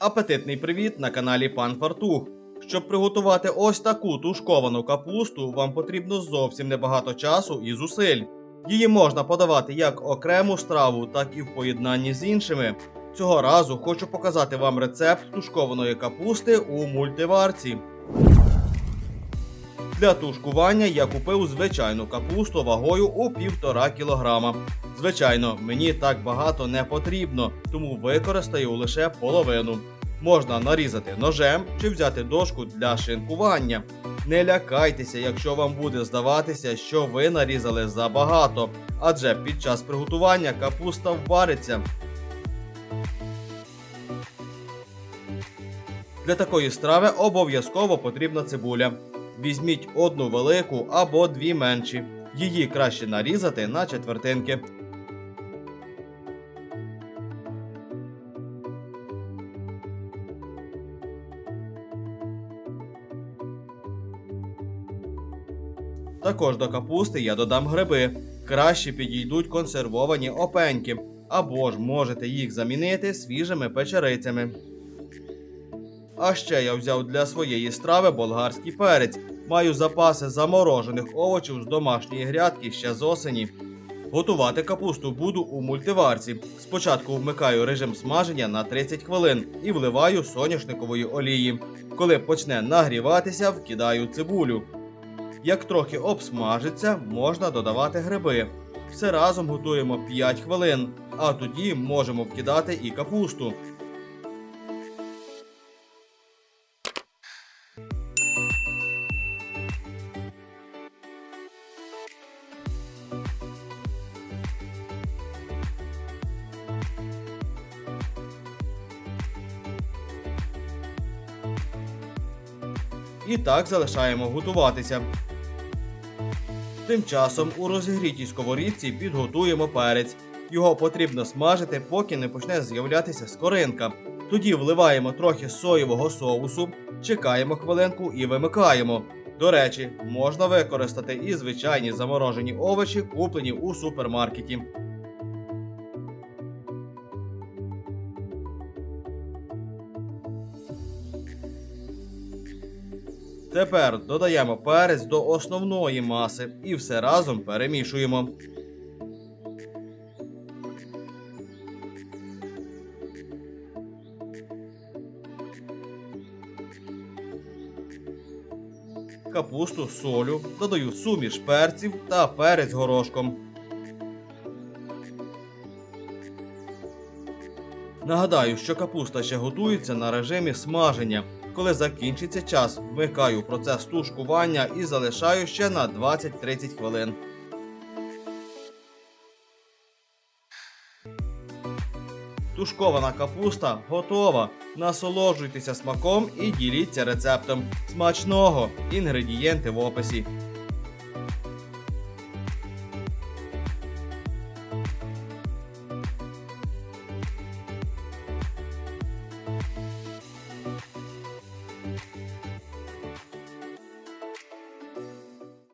Апетитний привіт на каналі Пан Фартух. Щоб приготувати ось таку тушковану капусту, вам потрібно зовсім небагато часу і зусиль. Її можна подавати як окрему страву, так і в поєднанні з іншими. Цього разу хочу показати вам рецепт тушкованої капусти у мультиварці. Для тушкування я купив звичайну капусту вагою у 1,5 кг. Звичайно, мені так багато не потрібно, тому використаю лише половину. Можна нарізати ножем чи взяти дошку для шинкування. Не лякайтеся, якщо вам буде здаватися, що ви нарізали забагато, адже під час приготування капуста ввариться. Для такої страви обов'язково потрібна цибуля. Візьміть одну велику або дві менші. Її краще нарізати на четвертинки. Також до капусти я додам гриби. Краще підійдуть консервовані опеньки, або ж можете їх замінити свіжими печерицями. А ще я взяв для своєї страви болгарський перець. Маю запаси заморожених овочів з домашньої грядки ще з осені. Готувати капусту буду у мультиварці. Спочатку вмикаю режим смаження на 30 хвилин і вливаю соняшникової олії. Коли почне нагріватися, вкидаю цибулю. Як трохи обсмажиться, можна додавати гриби. Все разом готуємо 5 хвилин, а тоді можемо вкидати і капусту. І так залишаємо готуватися. Тим часом у розігрітій сковорідці підготуємо перець. Його потрібно смажити, поки не почне з'являтися скоринка. Тоді вливаємо трохи соєвого соусу, чекаємо хвилинку і вимикаємо. До речі, можна використати і звичайні заморожені овочі, куплені у супермаркеті. Тепер додаємо перець до основної маси і все разом перемішуємо. Капусту солю, додаю суміш перців та перець горошком. Нагадаю, що капуста ще готується на режимі смаження. Коли закінчиться час, вмикаю процес тушкування і залишаю ще на 20-30 хвилин. Тушкована капуста готова. Насолоджуйтеся смаком і діліться рецептом. Смачного! Інгредієнти в описі.